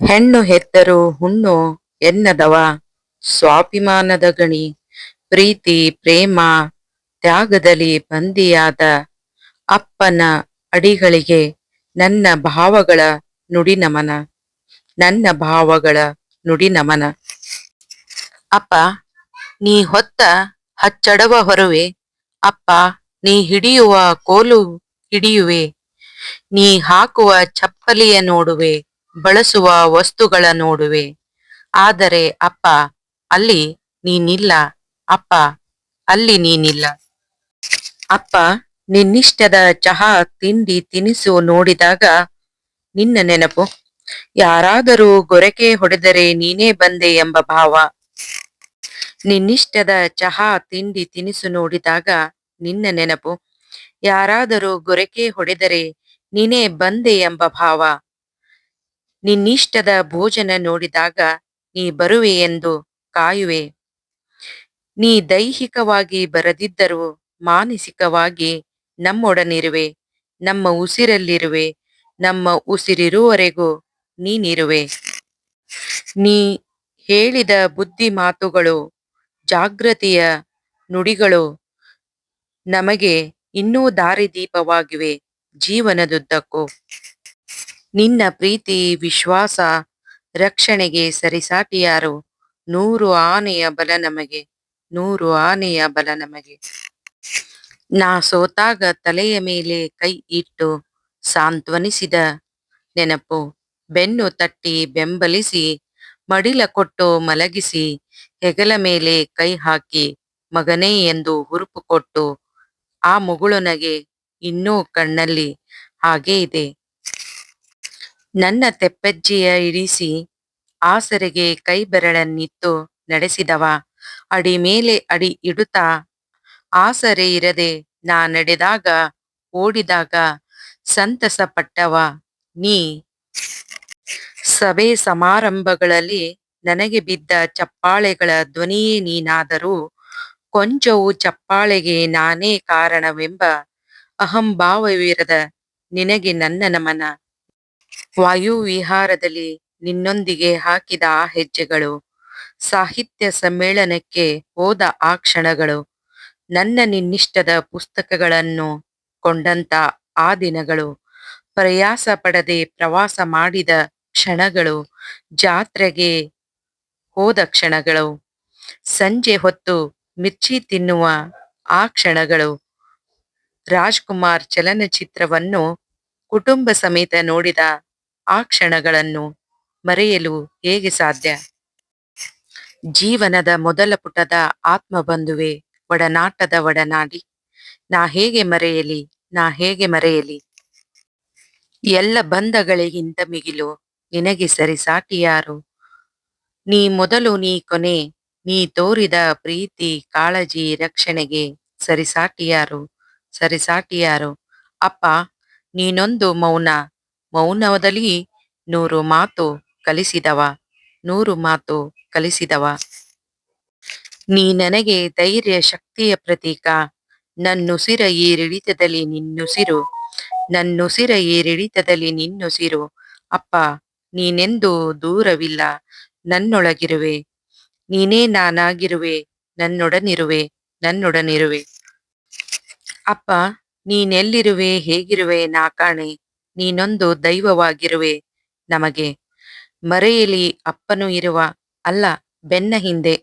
ಹೆಣ್ಣು ಹೆತ್ತರು ಹುಣ್ಣು ಎನ್ನದವ. ಸ್ವಾಭಿಮಾನದ ಗಣಿ, ಪ್ರೀತಿ, ಪ್ರೇಮ, ತ್ಯಾಗದಲ್ಲಿ ಬಂದಿಯಾದ ಅಪ್ಪನ ಅಡಿಗಳಿಗೆ ನನ್ನ ಭಾವಗಳ ನುಡಿ ನಮನ ನನ್ನ ಭಾವಗಳ ನುಡಿ ನಮನ ಅಪ್ಪ, ನೀ ಹೊತ್ತ ಹಚ್ಚಡವ ಹೊರವೆ. ಅಪ್ಪ, ನೀ ಹಿಡಿಯುವ ಕೋಲು ಹಿಡಿಯುವೆ. ನೀ ಹಾಕುವ ಚಪ್ಪಲಿಯ ನೋಡುವೆ. ಬಳಸುವ ವಸ್ತುಗಳ ನೋಡುವೆ. ಆದರೆ, ಅಪ್ಪ, ಅಲ್ಲಿ ನೀನಿಲ್ಲ. ಅಪ್ಪ, ಅಲ್ಲಿ ನೀನಿಲ್ಲ. ಅಪ್ಪ, ನಿನ್ನಿಷ್ಟದ ಚಹಾ ತಿಂಡಿ ತಿನಿಸು ನೋಡಿದಾಗ ನಿನ್ನ ನೆನಪು. ಯಾರಾದರೂ ಗೊರಕೆ ಹೊಡೆದರೆ ನೀನೇ ಬಂದೆ ಎಂಬ ಭಾವ. ನಿನ್ನಿಷ್ಟದ ಚಹಾ ತಿಂಡಿ ತಿನಿಸು ನೋಡಿದಾಗ ನಿನ್ನ ನೆನಪು. ಯಾರಾದರೂ ಗೊರಕೆ ಹೊಡೆದರೆ ನೀನೇ ಬಂದೆ ಎಂಬ ಭಾವ. ನಿನ್ನಿಷ್ಟದ ಭೋಜನ ನೋಡಿದಾಗ ನೀ ಬರುವೆ ಎಂದು ಕಾಯುವೆ. ನೀ ದೈಹಿಕವಾಗಿ ಬರದಿದ್ದರೂ ಮಾನಸಿಕವಾಗಿ ನಮ್ಮೊಡನಿರುವೆ, ನಮ್ಮ ಉಸಿರಲ್ಲಿರುವೆ, ನಮ್ಮ ಉಸಿರಿರುವವರೆಗೂ ನೀನಿರುವೆ. ನೀ ಹೇಳಿದ ಬುದ್ಧಿ ಮಾತುಗಳು ಜಾಗೃತಿಯ ನುಡಿಗಳು ನಮಗೆ ಇನ್ನೂ ದಾರಿದೀಪವಾಗಿವೆ, ಜೀವನದುದ್ದಕ್ಕೂ. ನಿನ್ನ ಪ್ರೀತಿ, ವಿಶ್ವಾಸ, ರಕ್ಷಣೆಗೆ ಸರಿಸಾಟಿಯಾರು. ನೂರು ಆನೆಯ ಬಲ ನಮಗೆ, ನೂರು ಆನೆಯ ಬಲ ನಮಗೆ. ನಾ ಸೋತಾಗ ತಲೆಯ ಮೇಲೆ ಕೈ ಇಟ್ಟು ಸಾಂತ್ವನಿಸಿದ ನೆನಪು, ಬೆನ್ನು ತಟ್ಟಿ ಬೆಂಬಲಿಸಿ, ಮಡಿಲ ಕೊಟ್ಟು ಮಲಗಿಸಿ, ಹೆಗಲ ಮೇಲೆ ಕೈ ಹಾಕಿ, ಮಗನೇ ಎಂದು ಹುರುಪು ಕೊಟ್ಟು, ಆ ಮುಗುಳುನಗೆ ಇನ್ನೂ ಕಣ್ಣಲ್ಲಿ ಹಾಗೇ ಇದೆ. ನನ್ನ ತೆಪ್ಪಜ್ಜಿಯ ಇಳಿಸಿ ಆಸರೆಗೆ ಕೈಬೆರಳನ್ನಿತ್ತು ನಡೆಸಿದವ. ಅಡಿ ಮೇಲೆ ಅಡಿ ಇಡುತ್ತಾ ಆಸರೆ ಇರದೆ ನಾ ನಡೆದಾಗ ಓಡಿದಾಗ ಸಂತಸ ಪಟ್ಟವ ನೀ ಸಭೆ ಸಮಾರಂಭಗಳಲ್ಲಿ ನನಗೆ ಬಿದ್ದ ಚಪ್ಪಾಳೆಗಳ ಧ್ವನಿಯೇ ನೀನಾದರೂ ಕೊಂಚವು ಚಪ್ಪಾಳೆಗೆ ನಾನೇ ಕಾರಣವೆಂಬ ಅಹಂಭಾವವಿರದ ನಿನಗೆ ನನ್ನ ನಮನ. ವಾಯುವಿಹಾರದಲ್ಲಿ ನಿನ್ನೊಂದಿಗೆ ಹಾಕಿದ ಆ ಹೆಜ್ಜೆಗಳು, ಸಾಹಿತ್ಯ ಸಮ್ಮೇಳನಕ್ಕೆ ಹೋದ ಆ ಕ್ಷಣಗಳು, ನನ್ನ ನಿನ್ನಿಷ್ಟದ ಪುಸ್ತಕಗಳನ್ನು ಕೊಂಡಂತ ಆ ದಿನಗಳು, ಪ್ರಯಾಸ ಪಡದೆ ಪ್ರವಾಸ ಮಾಡಿದ ಕ್ಷಣಗಳು, ಜಾತ್ರೆಗೆ ಹೋದ ಕ್ಷಣಗಳು, ಸಂಜೆ ಹೊತ್ತು ಮಿರ್ಚಿ ತಿನ್ನುವ ಆ ಕ್ಷಣಗಳು, ರಾಜ್ಕುಮಾರ್ ಚಲನಚಿತ್ರವನ್ನು ಕುಟುಂಬ ಸಮೇತ ನೋಡಿದ ಆ ಕ್ಷಣಗಳನ್ನು ಮರೆಯಲು ಹೇಗೆ ಸಾಧ್ಯ? ಜೀವನದ ಮೊದಲ ಪುಟದ ಆತ್ಮಬಂಧುವೆ ಒಡನಾಟದ ಒಡನಾಡಿ. ನಾ ಹೇಗೆ ಮರೆಯಲಿ, ನಾ ಹೇಗೆ ಮರೆಯಲಿ? ಎಲ್ಲ ಬಂಧಗಳಿಗಿಂತ ಮಿಗಿಲು ನಿನಗೆ ಸರಿಸಾಟಿಯಾರು ನೀ ಮೊದಲು ನೀ ಕೊನೆ, ನೀ ತೋರಿದ ಪ್ರೀತಿ, ಕಾಳಜಿ, ರಕ್ಷಣೆಗೆ ಸರಿಸಾಟಿಯಾರು ಸರಿಸಾಟಿಯಾರು ಅಪ್ಪ, ನೀನೊಂದು ಮೌನ ಮೌನದಲ್ಲಿ ನೂರು ಮಾತು ಕಲಿಸಿದವ, ನೂರು ಮಾತು ಕಲಿಸಿದವ. ನೀ ನನಗೆ ಧೈರ್ಯ ಶಕ್ತಿಯ ಪ್ರತೀಕ, ನನ್ನುಸಿರ ಏರಿಳಿತದಲ್ಲಿ ನಿನ್ನುಸಿರು, ನನ್ನುಸಿರ ಏರಿಳಿತದಲ್ಲಿ ನಿನ್ನುಸಿರು. ಅಪ್ಪ, ನೀನೆಂದು ದೂರವಿಲ್ಲ, ನನ್ನೊಳಗಿರುವೆ. ನೀನೇ ನಾನಾಗಿರುವೆ, ನನ್ನೊಡನಿರುವೆ ನನ್ನೊಡನಿರುವೆ. ಅಪ್ಪ, ನೀನೆಲ್ಲಿರುವೆ, ಹೇಗಿರುವೆ ನಾ ಕಾಣೆ ನೀನೊಂದು ದೈವವಾಗಿರುವೆ. ನಮಗೆ ಮರೆಯಲಿ ಅಪ್ಪನು ಇರುವ ಅಲ್ಲ ಬೆನ್ನ ಹಿಂದೆ.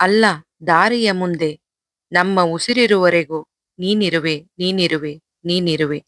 ಅಲ್ಲ ದಾರಿಯ ಮುಂದೆ. ನಮ್ಮ ಉಸಿರಿರುವರೆಗೂ ನೀನಿರುವೆ ನೀನಿರುವೆ ನೀನಿರುವೆ.